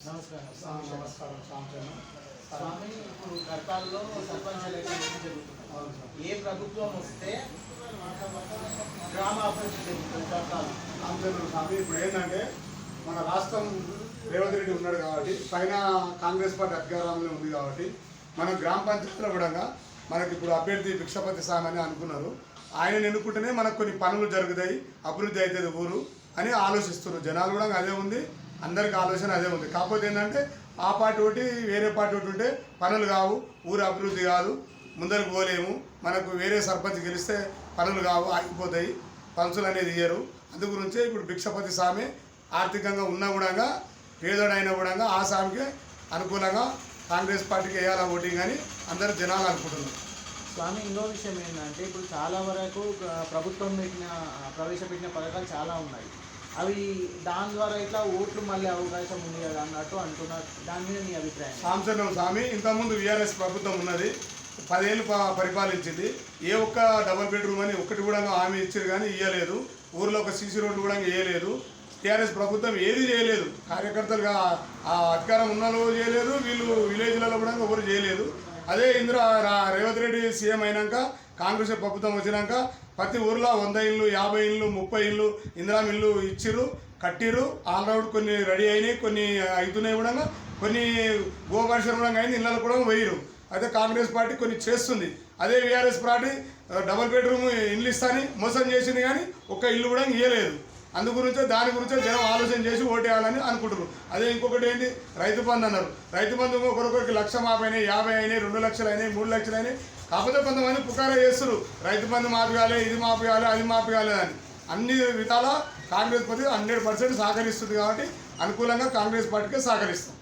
నమస్కారం. ఆ, నమస్కారం. స్వామి ఇప్పుడు సర్పంచ్ ఎలక్షన్. ఏ ప్రభుత్వం వస్తే గ్రామ అభివృద్ధి జరుగుతుంది కర్తాలు సాంశను స్వామి ఇప్పుడు ఏంటంటే మన రాష్ట్రం రేవంత్ రెడ్డి ఉన్నాడు కాబట్టి పైన కాంగ్రెస్ పార్టీ అధికారంలో ఉంది కాబట్టి మన గ్రామ పంచాయతీలో కూడా మనకి ఇప్పుడు అభ్యర్థి భిక్షపతి స్వామి అని అనుకున్నారు. ఆయన ఎన్నుకుంటేనే మనకు కొన్ని పనులు జరుగుతాయి అభివృద్ధి అవుతుంది ఊరు అని ఆలోచిస్తున్నారు. జనాలు కూడా అదే ఉంది. అందరికి ఆలోచన అదే ఉంది. కాకపోతే ఏంటంటే ఆ పార్టీ ఒకటి వేరే పార్టీ ఒకటి ఉంటే పనులు కావు ఊరు అభివృద్ధి కాదు ముందరకు పోలేము. మనకు వేరే సర్పంచ్ గెలిస్తే పనులు కావు ఆగిపోతాయి పంచులు అనేది ఇయ్యరు. అందు గురించే ఇప్పుడు భిక్షపతి స్వామి ఆర్థికంగా ఉన్నా కూడా పేదోడైనా కూడా ఆ స్వామికి అనుకూలంగా కాంగ్రెస్ పార్టీకి వేయాలా ఓటింగ్ అని అందరు జనాలు అనుకుంటున్నారు. స్వామి ఇంకో విషయం ఏంటంటే ఇప్పుడు చాలా వరకు ప్రభుత్వం పెట్టిన ప్రవేశపెట్టిన పథకాలు చాలా ఉన్నాయి. అవి దాని ద్వారా ఇట్లా ఓట్లు మళ్ళీ అవకాశం ఉంది కదా అన్నట్టు అంటున్నారు దాని మీద నీ అభిప్రాయం? సాంసనం స్వామి ఇంతకుముందు విఆర్ఎస్ ప్రభుత్వం ఉన్నది పదేళ్ళు ప- పరిపాలించింది. ఏ ఒక్క డబల్ బెడ్రూమ్ అని ఒక్కటి కూడా హామీ ఇచ్చారు కానీ ఇవ్వలేదు ఊర్లో ఒక సీసీ రోడ్డు కూడా వేయలేదు టీఆర్ఎస్ ప్రభుత్వం ఏది చేయలేదు. కార్యకర్తలుగా ఆ అధికారం ఉన్న వాళ్ళు చేయలేదు వీళ్ళు విలేజ్లలో కూడా ఎవరు చేయలేదు. అదే ఇందులో రా- రేవంత్ రెడ్డి సీఎం అయినాక కాంగ్రెస్ ప్రభుత్వం వచ్చినాక ప్రతి ఊర్లో వంద ఇళ్ళు యాభై ఇళ్ళు ముప్పై ఇళ్ళు ఇందిరా ఇళ్ళు ఇచ్చిర్రు కట్టిర్రు. ఆల్రౌండ్ కొన్ని రెడీ అయినాయి కొన్ని అవుతున్నాయి కూడా. కొన్ని గోపరిశ్రమ కూడా అయింది ఇళ్ళలో కూడా వేయరు అయితే కాంగ్రెస్ పార్టీ కొన్ని చేస్తుంది. అదే వీఆర్ఎస్ పార్టీ డబుల్ బెడ్రూమ్ ఇల్లు ఇస్తాని మోసం చేసింది కానీ ఒక్క ఇల్లు కూడా ఇవ్వలేదు అందు గురించే దాని గురించే జనం ఆలోచన చేసి ఓటేయాలని అనుకుంటున్నారు అదే ఇంకొకటి ఏంటి? రైతు బంధు అన్నారు. రైతు బంధు ఒకరికొకరికి లక్ష మాపైనాయి యాభై అయినాయి రెండు లక్షలు అయినాయి మూడు లక్షలు అయినాయి. కాకపోతే కొంతమంది పుకార చేస్తారు రైతు బంధు మాపియాలి ఇది మాపియాలి అది మాపియాలి అని. అన్ని విధాల కాంగ్రెస్ పార్టీ హండ్రెడ్ పర్సెంట్ సహకరిస్తుంది కాబట్టి అనుకూలంగా కాంగ్రెస్ పార్టీకే సహకరిస్తాం.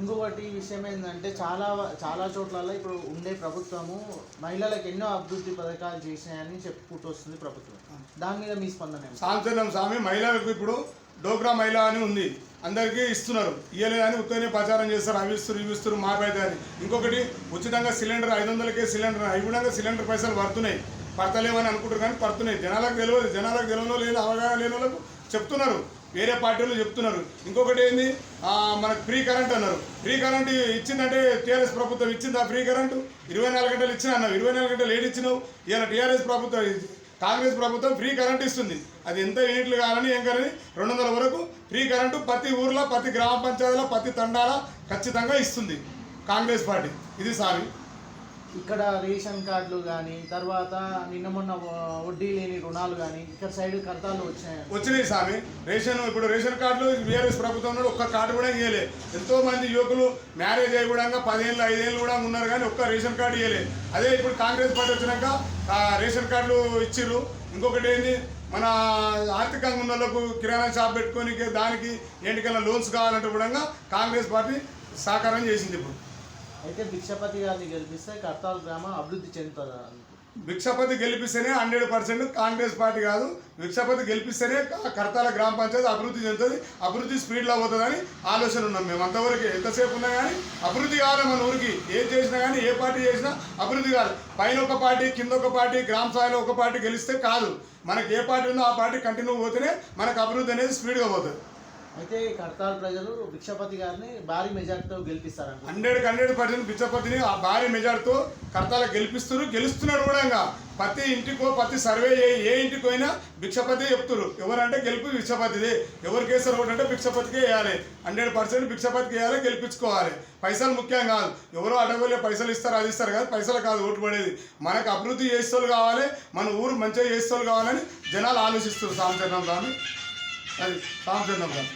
ఇంకొకటి విషయం ఏంటంటే చాలా చాలా చోట్లలో ఇప్పుడు ఉండే ప్రభుత్వము మహిళలకు ఎన్నో అభివృద్ధి పథకాలు చేసినాయని చెప్పుకుంటూ వస్తుంది ప్రభుత్వం. దాని మీద మీ స్పందన సాంతనం స్వామి మహిళలకు ఇప్పుడు డోక్రా మహిళ అని ఉంది. అందరికీ ఇస్తున్నారు. ఇవ్వలేదని ఉత్తనే ప్రచారం చేస్తారు. అవి ఇస్తారు ఇవి ఇస్తారు మాపైతే అని. ఇంకొకటి ఉచితంగా సిలిండర్ ఐదు వందలకే సిలిండర్ అవి కూడా సిలిండర్ పైసలు పడుతున్నాయి. పడతలేమని అనుకుంటారు కానీ పడుతున్నాయి. జనాలకు తెలియదు. జనాలకు తెలియనో లేదు అవగాహన లేని వాళ్ళకు చెప్తున్నారు. వేరే పార్టీలు చెప్తున్నారు. ఇంకొకటి ఏంది? మనకు ఫ్రీ కరెంట్ అన్నారు. ఫ్రీ కరెంట్ ఇచ్చిందంటే టీఆర్ఎస్ ప్రభుత్వం ఇచ్చిందా ఫ్రీ కరెంటు? ఇరవై నాలుగు గంటలు ఇచ్చిన అన్నావు. ఇరవై నాలుగు గంటలు ఏడు ఇచ్చినావు? ఇలా టీఆర్ఎస్ ప్రభుత్వం కాంగ్రెస్ ప్రభుత్వం ఫ్రీ కరెంట్ ఇస్తుంది. అది ఎంత యూనిట్లు కావాలని ఏం కావాలని రెండు వందల వరకు ఫ్రీ కరెంటు ప్రతి ఊర్లో ప్రతి గ్రామ పంచాయతీలో ప్రతి తండాల ఖచ్చితంగా ఇస్తుంది కాంగ్రెస్ పార్టీ. ఇది సారి. ఇక్కడ రేషన్ కార్డులు కానీ తర్వాత నిన్న మొన్న వడ్డీ లేని రుణాలు కానీ ఇక్కడ సైడ్ కర్తాలు వచ్చాయి వచ్చినాయి స్వామి. రేషన్ ఇప్పుడు రేషన్ కార్డులు బీఆర్ఎస్ ప్రభుత్వం ఒక్క కార్డు కూడా ఇవ్వలే ఎంతో మంది యువకులు మ్యారేజ్ అయ్యి కూడా పదేళ్ళు ఐదేళ్ళు కూడా ఉన్నారు కానీ ఒక్క రేషన్ కార్డు ఇవ్వలే అదే ఇప్పుడు కాంగ్రెస్ పార్టీ వచ్చినాక రేషన్ కార్డులు ఇచ్చిర్రు. ఇంకొకటి ఏంది? మన ఆర్థికంగా ఉన్న వాళ్ళకు కిరాణా షాప్ పెట్టుకొని దానికి ఏంటికైనా లోన్స్ కావాలంటే కూడా కాంగ్రెస్ పార్టీ సహకారం చేసింది ఇప్పుడు. అయితే భిక్షపతి గారిని గెలిపిస్తే కర్తాల్ గ్రామం అభివృద్ధి చెందుతుంది భిక్షపతి గెలిపిస్తేనే హండ్రెడ్ పర్సెంట్ కాంగ్రెస్ పార్టీ కాదు. భిక్షపతి గెలిపిస్తేనే కర్తాల గ్రామ పంచాయతీ అభివృద్ధి చెందుతుంది అభివృద్ధి స్పీడ్లో అవుతుందని ఆలోచన ఉన్నాం మేము. అంతవరకు ఎంతసేపు ఉన్నా కానీ అభివృద్ధి కావాలి మన ఊరికి. ఏం చేసినా కానీ ఏ పార్టీ చేసినా అభివృద్ధి కాదు. పైన ఒక పార్టీ కింద ఒక పార్టీ గ్రామ స్థాయిలో ఒక పార్టీ గెలిస్తే కాదు. మనకి ఏ పార్టీ ఉందో ఆ పార్టీ కంటిన్యూ పోతేనే మనకు అభివృద్ధి అనేది స్పీడ్గా పోతుంది. అయితే కడతాల్ ప్రజలు భిక్షపతి గారిని భారీ మెజార్టీతో గెలిపిస్తారంట. హండ్రెడ్ హండ్రెడ్ పర్సెంట్ భిక్షపతిని ఆ భారీ మెజార్టీతో కడతాల గెలిపిస్తున్నారు గెలుస్తున్నాడు కూడా ఇంకా. ప్రతి ఇంటికో ప్రతి సర్వే ఏ ఇంటికి పోయినా భిక్షపతి చెప్తున్నారు ఎవరంటే గెలుపు భిక్షపతిదే. ఎవరికి వేస్తారు ఒకటి అంటే భిక్షపతికే వేయాలి. హండ్రెడ్ పర్సెంట్ భిక్షపతికి వేయాలి గెలిపించుకోవాలి. పైసలు ముఖ్యం కాదు. ఎవరో అడగలే పైసలు ఇస్తారు అది ఇస్తారు కాదు. పైసలు కాదు ఓటు పడేది. మనకు అభివృద్ధి చేసేవాళ్ళు కావాలి మన ఊరు మంచిగా చేసేవాళ్ళు కావాలని జనాలు ఆలోచిస్తారు సాంచరణం కానీ అది సాంచరణం కానీ